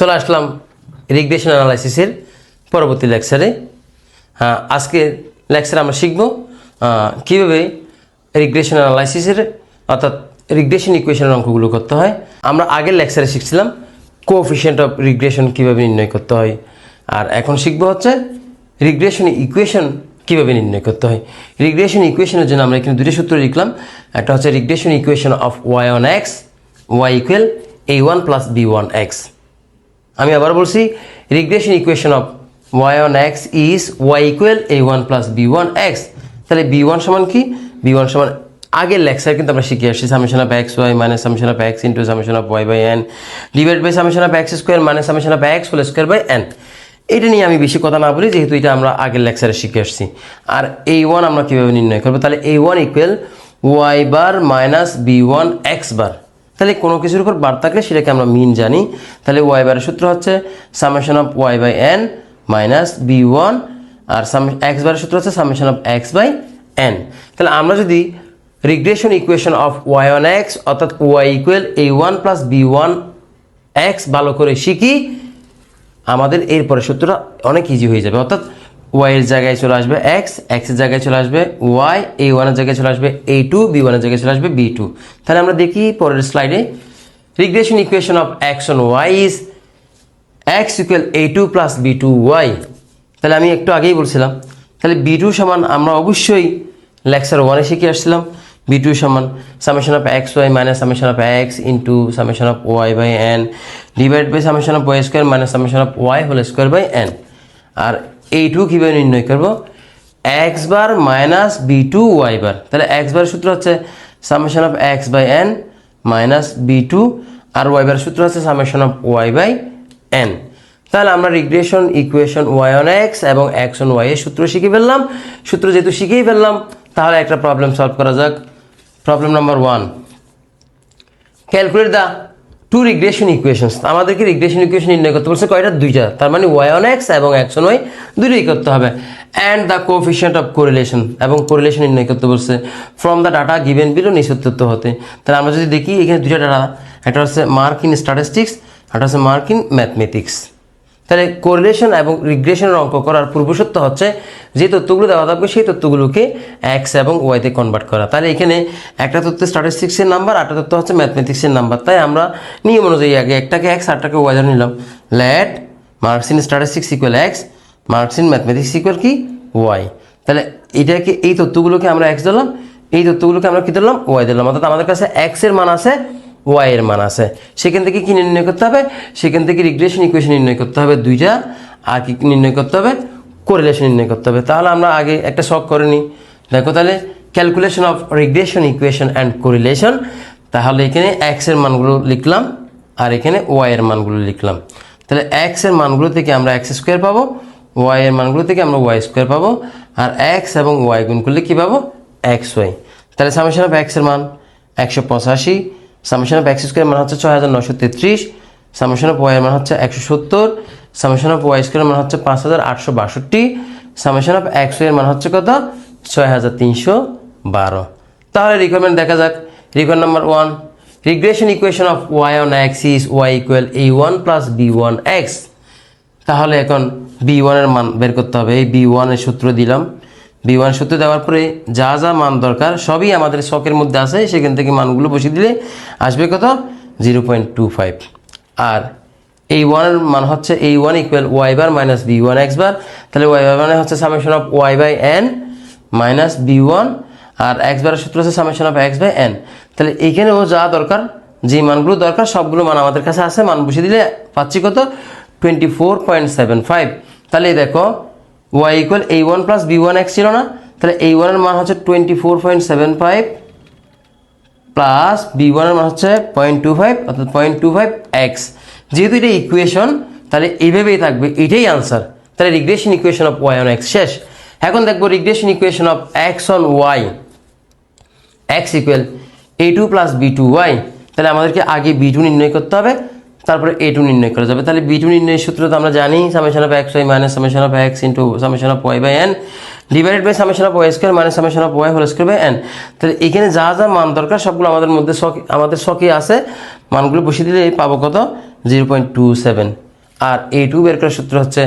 চলে আসলাম রিগ্রেশন অ্যানালাইসিসের পরবর্তী লেকচারে হ্যাঁ আজকে লেকচারে আমরা শিখব কীভাবে রিগ্রেশন অ্যানালাইসিসের অর্থাৎ রিগ্রেশন ইকুয়েশনের অঙ্কগুলো করতে হয়। আমরা আগের লেকচারে শিখছিলাম কোফিশিয়েন্ট অফ রিগ্রেশন কীভাবে নির্ণয় করতে হয়। আর এখন শিখব হচ্ছে রিগ্রেশন ইকুয়েশন কীভাবে নির্ণয় করতে হয়। রিগ্রেশন ইকুয়েশনের জন্য আমরা এখানে দুটি সূত্র লিখলাম। একটা হচ্ছে regression equation of Y on X Y equal A one plus B one X আমি আবার বলছি regression equation of Y on X is Y equal A one plus B one X তাহলে বি ওয়ান সমান কি? B one সমান, আগের lecture কিন্তু আমরা শিখে আসছি summation of X Y minus summation of X into summation of Y by N divide by summation of X square minus summation of X whole square by N এটা নিয়ে আমি বেশি কথা না বলি যেহেতু এটা আমরা আগের লেকচারে শিখে আসছি। আর এই ওয়ান আমরা কীভাবে নির্ণয় করব? তাহলে এই one equal Y bar minus B one X bar তাহলে কোনো কিছুর উপর বার থাকলে সেটাকে আমরা মিন জানি। তাহলে ওয়াই বারের সূত্র হচ্ছে summation of Y by N minus B one R X বারের সূত্র হচ্ছে summation of X by N তাহলে আমরা যদি regression equation of Y one X অর্থাৎ Y equal A one plus B one X ভালো করে শিখি, আমাদের এরপরে সূত্রটা অনেক ইজি হয়ে যাবে। অর্থাৎ ওয়াই এর জায়গায় চলে আসবে এক্স এক্সের জায়গায় চলে আসবে ওয়াই এ ওয়ানের জায়গায় চলে আসবে এ টু বি ওয়ানের জায়গায় চলে আসবে বি টু তাহলে আমরা দেখি পরের স্লাইডে regression equation of X on Y is X equal A two plus B two Y তাহলে আমি একটু আগেই বলছিলাম। তাহলে বি টু সমান আমরা অবশ্যই লেকচার ওয়ানে শিখে আসছিলাম। বি টু সমান summation of X Y minus summation of X into summation of Y by N divide by summation of Y square minus summation of Y whole square by N আর এই two কীভাবে নির্ণয় করব? X bar minus B two Y bar তাহলে X bar সূত্র হচ্ছে summation of X by N minus B two R Y bar সূত্র হচ্ছে summation of Y by N তাহলে আমরা regression equation Y on X এবং এক্স অন ওয়াই এর সূত্র শিখে ফেললাম। সূত্র যেহেতু শিখেই ফেললাম, তাহলে একটা প্রবলেম সলভ করা যাক। Problem number one calculate the two regression equations আমাদেরকে রিগ্রেশন ইকুয়েশন নির্ণয় করতে বলছে কয়টা? দুইটা। তার মানে ওয়াই অন এক্স এবং এক্স অন ওয়াই দুটোই করতে হবে। And the coefficient of correlation এবং কোরিলেশন নির্ণয় করতে বলছে। From the data given below নিঃসত্যত্ব হতে। তাহলে আমরা যদি দেখি, এখানে দুইটা ডাটা একটা হচ্ছে মার্ক ইন স্ট্যাটিস্টিক্স একটা হচ্ছে মার্ক ইন ম্যাথমেটিক্স তাহলে কোরিলেশন এবং রিগ্রেশনের অঙ্ক করার পূর্বসত্য হচ্ছে, যে তথ্যগুলো দেওয়া থাকবে সেই তথ্যগুলোকে এক্স এবং ওয়াইতে কনভার্ট করা। তাহলে এখানে একটা তথ্য স্ট্যাটিস্টিক্সের নাম্বার আরেকটা তথ্য হচ্ছে ম্যাথমেটিক্সের নাম্বার তাই আমরা নিয়ম অনুযায়ী আগে একটাকে এক্স আটটাকে ওয়াই ধরে নিলাম। Let marks in statistics equal X marks in mathematics equal কি? ওয়াই তাহলে এটাকে, এই তথ্যগুলোকে আমরা এক্স দিলাম এই তথ্যগুলোকে আমরা কি দিলাম ওয়াই দিলাম অর্থাৎ আমাদের কাছে এক্সের মান আছে ওয়াই এর মান আছে। সেখান থেকে কি নির্ণয় করতে হবে? সেখান থেকে রিগ্রেশন ইকুয়েশন নির্ণয় করতে হবে দুইটা। আর কি নির্ণয় করতে হবে? কোরিলেশন নির্ণয় করতে হবে। তাহলে আমরা আগে একটা শখ করে নিই। দেখো তাহলে calculation of regression equation and correlation তাহলে এখানে এক্সের মানগুলো লিখলাম, আর এখানে ওয়াই এর মানগুলো লিখলাম। তাহলে এক্সের মানগুলো থেকে আমরা এক্স স্কোয়ার পাবো ওয়াই এর মানগুলো থেকে আমরা ওয়াই স্কোয়ার পাবো, আর এক্স এবং ওয়াই গুণ করলে কী পাবো? এক্স ওয়াই তাহলে সামেশন অফ এক্সের মান, একশো পঁচাশি সামেশন অফ এক্স স্কোয়ার মান হচ্ছে ছয় হাজার নশো তেত্রিশ, সামেশন অফ ওয়াই মান হচ্ছে একশো সত্তর, সামেশন অফ ওয়াই স্কোয়ার মান হচ্ছে পাঁচ হাজার আটশো বাষট্টি, সামেশন অফ এক্সের মান হচ্ছে কত? ছয় হাজার তিনশো বারো। তাহলে রিকোয়ারমেন্ট দেখা যাক। Require number one regression equation of Y on X is Y equal A one plus B one X তাহলে এখন বি ওয়ানের মান বের করতে হবে। এই বি ওয়ানের সূত্র দিলাম। বি ওয়ান সূত্র দেওয়ার পরে যা যা মান দরকার সবই আমাদের শখের মধ্যে আছে, সেখান থেকে মানগুলো বসিয়ে দিলে আসবে কত? জিরো পয়েন্ট টু ফাইভ আর এই ওয়ানের মান হচ্ছে এই one equal Y bar minus B one X bar তাহলে ওয়াই বার মানে হচ্ছে summation of Y by N minus B one R X বারের সূত্র হচ্ছে summation of X by N তাহলে এইখানেও যা দরকার যে মানগুলো দরকার, সবগুলো মান আমাদের কাছে আছে। মান বসিয়ে দিলে পাচ্ছি কত? Twenty four point seven five তাহলে দেখো ওয়াই ইকুয়াল এই one plus B one X ছিল না, তাহলে এই ওয়ানের মান হচ্ছে twenty four point seven five plus B ওয়ানের মান হচ্ছে পয়েন্ট টু ফাইভ অর্থাৎ পয়েন্ট টু ফাইভ এক্স যেহেতু এটা ইকুয়েশন তাহলে এইভাবেই থাকবে, এটাই আনসার তাহলে regression equation of Y on X শেষ। এখন দেখব regression equation of X on Y X equal A two plus B two Y তাহলে আমাদেরকে আগে বি টু নির্ণয় করতে হবে। তারপরে এ টু নির্ণয় করা যাবে। তাহলে বি টু নির্ণয়ের সূত্র তো আমরা জানি summation of X Y minus summation of X into summation of Y by N divided by summation of Y square minus summation of Y whole square by N তাহলে এখানে যা যা মান দরকার সবগুলো আমাদের মধ্যে শখ, আমাদের শখে আছে। মানগুলো বসিয়ে দিলে পাবো কত? জিরো পয়েন্ট টু সেভেন আর এ টু বের করার সূত্র হচ্ছে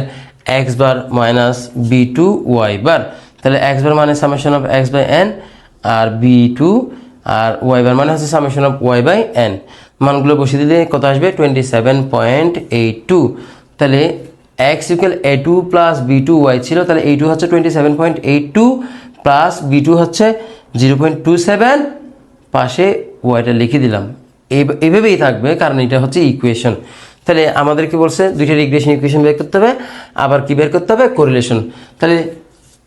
X bar minus B two Y bar তাহলে এক্স বার মানে summation of X by N R B two আর ওয়াই বার মানে হচ্ছে summation of Y by N মানগুলো বসিয়ে দিলে কত আসবে? Twenty seven point eight two তাহলে X equal A two plus B two Y ছিল, তাহলে এই টু হচ্ছে twenty seven point eight two plus B two হচ্ছে জিরো পয়েন্ট টু সেভেন পাশে ওয়াইটা লিখে দিলাম। এইভাবেই থাকবে, কারণ এটা হচ্ছে ইকুয়েশন তাহলে আমাদের কি বলছে দুইটা রিগ্রেশন ইকুয়েশন বের করতে হবে, আবার কি বের করতে হবে? কোরিলেশন তাহলে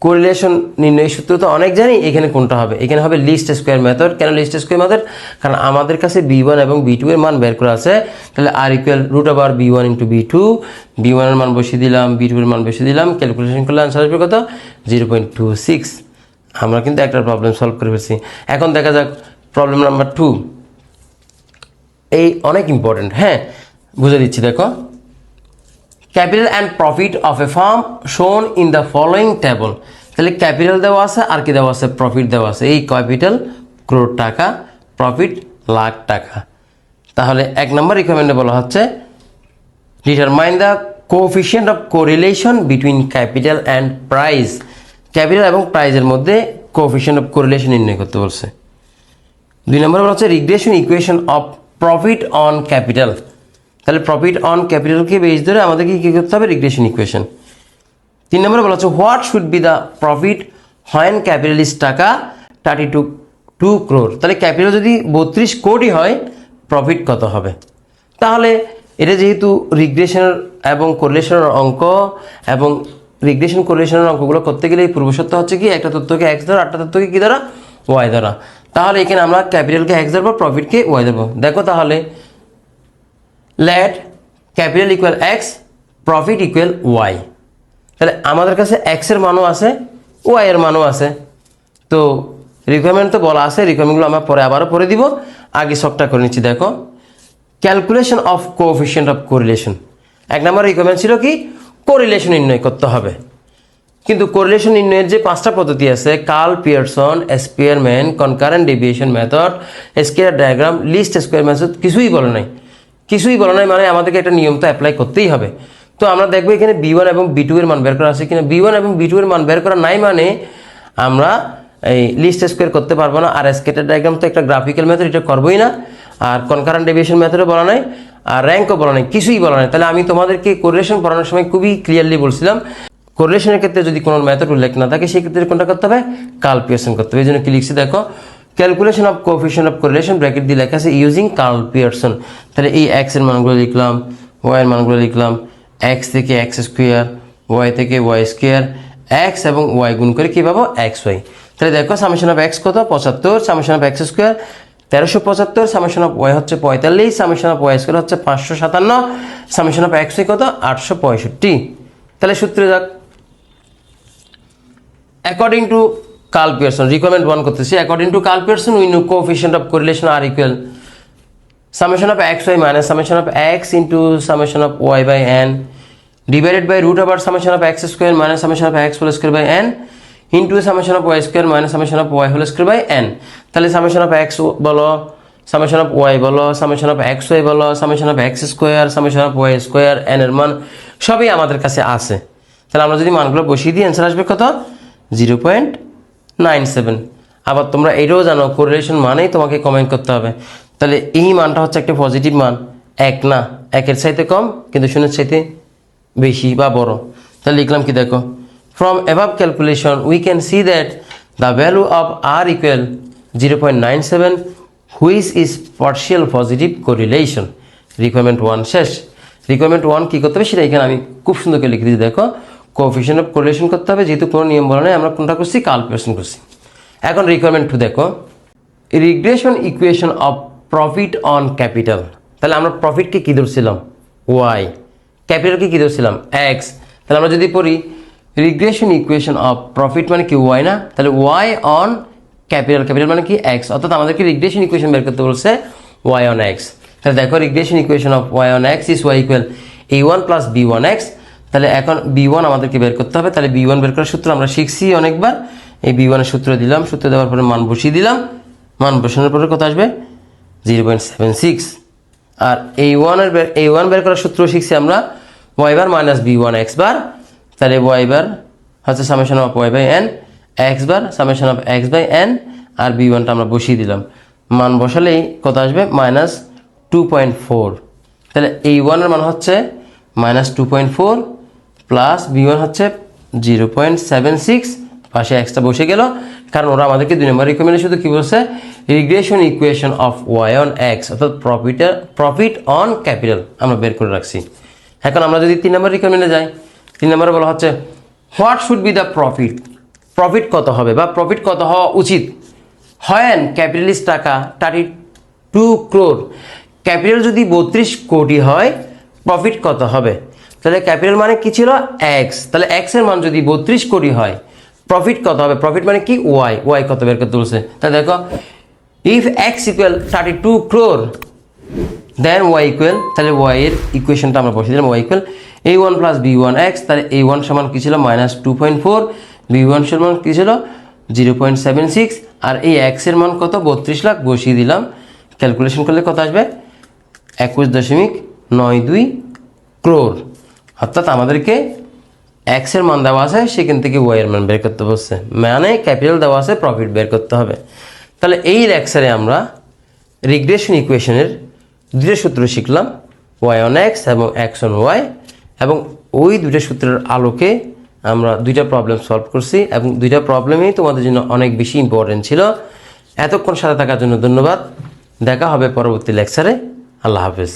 কোরিলেশন নির্ণয় সূত্র তো অনেক জানি এখানে কোনটা হবে। এখানে হবে লিস্ট স্কোয়ার মেথড কেন লিস্ট স্কোয়ার মেথড কারণ আমাদের কাছে বি ওয়ান এবং বি টু এর মান বের করা আছে। তাহলে আর ইকুয়াল রুট আবার B one into B two B ওয়ানের মান বসিয়ে দিলাম বি টু এর মান বসিয়ে দিলাম। ক্যালকুলেশন করলে আনসার আসবে কত? জিরো পয়েন্ট টু সিক্স আমরা কিন্তু একটা প্রবলেম সলভ করে ফেলছি। এখন দেখা যাক প্রবলেম নাম্বার টু এই অনেক ইম্পর্টেন্ট হ্যাঁ বুঝে দিচ্ছি, দেখো। Capital and profit of a firm shown in the following table তাহলে ক্যাপিটাল দেওয়া আছে, আর কি দেওয়া আছে? প্রফিট দেওয়া আছে। এই ক্যাপিটাল ক্রোড টাকা প্রফিট লাখ টাকা। তাহলে এক নম্বর রিকমেন্ডে বলা হচ্ছে determine the coefficient of correlation between capital and price capital এবং প্রাইজের মধ্যে কোফিশিয়েন্ট অফ কোরিলেশন নির্ণয় করতে বলছে। দুই নম্বর বলা হচ্ছে regression equation of profit on capital তাহলে প্রফিট অন ক্যাপিটালকে বেস ধরে আমাদেরকে কী করতে হবে? রিগ্রেশন ইকুয়েশন তিন নম্বরে বলা হচ্ছে what should be the profit when capital is টাকা থার্টি টু টু ক্রোর তাহলে ক্যাপিটাল যদি বত্রিশ কোটি হয় প্রফিট কত হবে? তাহলে এটা যেহেতু রিগ্রেশনের এবং কোরিলেশনের অঙ্ক, এবং রিগ্রেশন কোরিলেশনের অঙ্কগুলো করতে গেলে এই পূর্বসত্য হচ্ছে কি, একটা তথ্যকে এক্স ধরা আটটা তথ্যকে কী ধরা ওয়াই ধরা। তাহলে এখানে আমরা ক্যাপিটালকে এক্স ধরবো প্রফিটকে ওয়াই ধরবো। দেখো তাহলে let capital equal X profit equal Y তাহলে আমাদের কাছে এক্সের মানও আছে ওয়াই এর মানও আছে। তো রিকোয়ারমেন্ট তো বলা আছে রিকোয়ারমেন্টগুলো আমরা পরে আবারও পরে দিব। আগে সবটা করে নিচ্ছি, দেখো। Calculation of coefficient of correlation এক নম্বর রিকোয়ারমেন্ট ছিল কি? কোরিলেশন নির্ণয় করতে হবে। কিন্তু কোরিলেশন নির্ণয়ের যে পাঁচটা পদ্ধতি আছে Karl Pearson Spearman concurrent deviation method square diagram least square method কিছুই বলে নাই। কিছুই বলে নাই মানে আমাদেরকে একটা নিয়ম তো অ্যাপ্লাই করতেই হবে। তো আমরা দেখব এখানে বি ওয়ান এবং বি টু এর মান বের করা আছে কিনা। বি ওয়ান এবং বি টু এর মান বের করা নাই মানে আমরা এই লিস্ট স্কোয়ার করতে পারব না। আর স্কেটার ডায়াগ্রাম তো একটা গ্রাফিক্যাল মেথড এটা করবোই না। আর কনকারেন্ট ডেভিয়েশন মেথডও বলা নাই। আর র্যাঙ্কও বলা নাই। কিছুই বলা নাই। তাহলে আমি তোমাদেরকে কোরিলেশন পড়ানোর সময় খুবই ক্লিয়ারলি বলছিলাম। কোরিলেশনের ক্ষেত্রে যদি কোনো মেথড উল্লেখ না থাকে, সেই ক্ষেত্রে কোনটা করতে হবে? কালপিয়েশন করতে হবে। এই জন্য কি লিখছি দেখো calculation of coefficient of correlation bracket দিয়ে লেখা আছে ইউজিং কার্ল পিয়ারসন তাহলে এই এক্সের মানগুলো লিখলাম ওয়াই এর মানগুলো লিখলাম এক্স থেকে এক্স স্কোয়ার ওয়াই থেকে ওয়াই স্কোয়ার এক্স এবং ওয়াই গুণ করে কী পাবো? এক্স তাহলে দেখো সামেশন অফ এক্স কত? পঁচাত্তর। সামেশন অফ এক্স স্কোয়ার তেরোশো পঁচাত্তর। সামেশন অফ ওয়াই হচ্ছে পঁয়তাল্লিশ। সামেশন অফ ওয়াই স্কোয়ার হচ্ছে পাঁচশো সাতান্ন। সামেশন অফ এক্স কত? আটশো পঁয়ষট্টি। তাহলে সূত্রে যাক। According to Karl Pearson requirement one করতেছি। According to Karl Pearson we know coefficient of correlation r equal summation of x y minus summation of x into summation of y by n divided by root over summation of x square minus summation of x whole square by n into summation of y square minus summation of y whole square by n তাহলে summation of x বলো summation of y বলো summation of x y বলো summation of x square summation of y square n এর মান সবই আমাদের কাছে আছে তাহলে আমরা যদি মানগুলো বসিয়ে দিই অ্যান্সার আসবে কত জিরো পয়েন্ট নাইন সেভেন আবার তোমরা এটাও জানো কোরিলেশন মানেই তোমাকে কমেন্ট করতে হবে তাহলে এই মানটা হচ্ছে একটা পজিটিভ মান। এক না, একের চাইতে কম, কিন্তু শূন্যের চাইতে বেশি বা বড়। তাহলে লিখলাম কি দেখো from above calculation we can see that the value of r equal zero point nine seven which is partial positive correlation requirement one শেষ। রিকোয়ারমেন্ট ওয়ান কী করতে হবে, সেটা এখানে আমি খুব সুন্দর করে লিখে দিচ্ছি দেখো কোফিশিয়েন্ট অফ কোরিলেশন করতে হবে, যেহেতু কোনো নিয়ম বলা নেই, আমরা কোনটা করছি? কালকুলেশন করছি। এখন রিকোয়ারমেন্ট টু দেখো। Regression equation of profit on capital তাহলে আমরা প্রফিটকে কী ধরছিলাম? ওয়াই ক্যাপিটালকে কী ধরছিলাম? এক্স তাহলে আমরা যদি পড়ি রিগ্রেশন ইকুয়েশন অফ প্রফিট মানে কি ওয়াই না? তাহলে ওয়াই অন ক্যাপিটাল ক্যাপিটাল মানে কি এক্স অর্থাৎ আমাদেরকে রিগ্রেশন ইকুয়েশন বের করতে বলছে ওয়াই অন এক্স তাহলে দেখো regression equation of Y on X is Y equal A one plus B one X তাহলে এখন বি ওয়ান আমাদেরকে বের করতে হবে। তাহলে বি ওয়ান বের করার সূত্র আমরা শিখছি অনেকবার। এই বি ওয়ানের সূত্র দিলাম। সূত্র দেওয়ার পরে মান বসিয়ে দিলাম। মান বসানোর পরে কত আসবে? Zero point seven six. আর এই ওয়ানের এই ওয়ান বের করার সূত্র শিখছি আমরা Y bar minus B one X bar তাহলে ওয়াই বার হচ্ছে summation of Y by N X bar summation of X by N R B ওয়ানটা আমরা বসিয়ে দিলাম। মান বসালেই কত আসবে? মাইনাস টু পয়েন্ট ফোর তাহলে এই ওয়ানের মান হচ্ছে minus two point four plus B one হচ্ছে জিরো পয়েন্ট সেভেন সিক্স পাশে এক্সটা বসে গেল। কারণ ওরা আমাদেরকে দুই নম্বর রিকমেন্ডে শুধু কী বলছে? Regression equation of Y on X অর্থাৎ প্রফিটের প্রফিট অন ক্যাপিটাল আমরা বের করে রাখছি। এখন আমরা যদি তিন নম্বর রিকমেন্ডে যাই, তিন নম্বরে বলা হচ্ছে what should be the profit profit কত হবে বা প্রফিট কত হওয়া উচিত? হয় ক্যাপিটালিস্ট টাকা থার্টি টু ক্রোর ক্যাপিটাল যদি বত্রিশ কোটি হয় প্রফিট কত হবে? তাহলে ক্যাপিটাল মানে কী ছিল? এক্স তাহলে এক্সের মান যদি বত্রিশ কোটি হয় প্রফিট কত হবে? প্রফিট মানে কি? ওয়াই ওয়াই কত বের করতে বলছে তাহলে দেখো if X equal thirty two crore then Y equal তাহলে ওয়াই এর ইকুয়েশনটা আমরা বসে দিলাম Y equal A one plus B one X তাহলে এ ওয়ান সমান কী ছিল? Minus two point four B one সমান কী ছিল? জিরো পয়েন্ট সেভেন সিক্স আর এই এক্সের মান কত? বত্রিশ লাখ, বসিয়ে দিলাম। ক্যালকুলেশন করলে কত আসবে? একুশ দশমিক নয় দুই ক্রোর অর্থাৎ আমাদেরকে এক্সের মান দেওয়া আছে, সেখান থেকে ওয়াই এর মান বের করতে বলছে। মানে ক্যাপিটাল দেওয়া আছে প্রফিট বের করতে হবে। তাহলে এই লেকচারে আমরা রিগ্রেশন ইকুয়েশনের দুটো সূত্র শিখলাম ওয়াই অন এক্স এবং এক্স অন ওয়াই এবং ওই দুটো সূত্রের আলোকে আমরা দুইটা প্রবলেম সলভ করছি, এবং দুইটা প্রবলেমই তোমাদের জন্য অনেক বেশি ইম্পর্টেন্ট ছিল। এতক্ষণ সাথে থাকার জন্য ধন্যবাদ। দেখা হবে পরবর্তী লেকচারে আল্লাহ হাফেজ।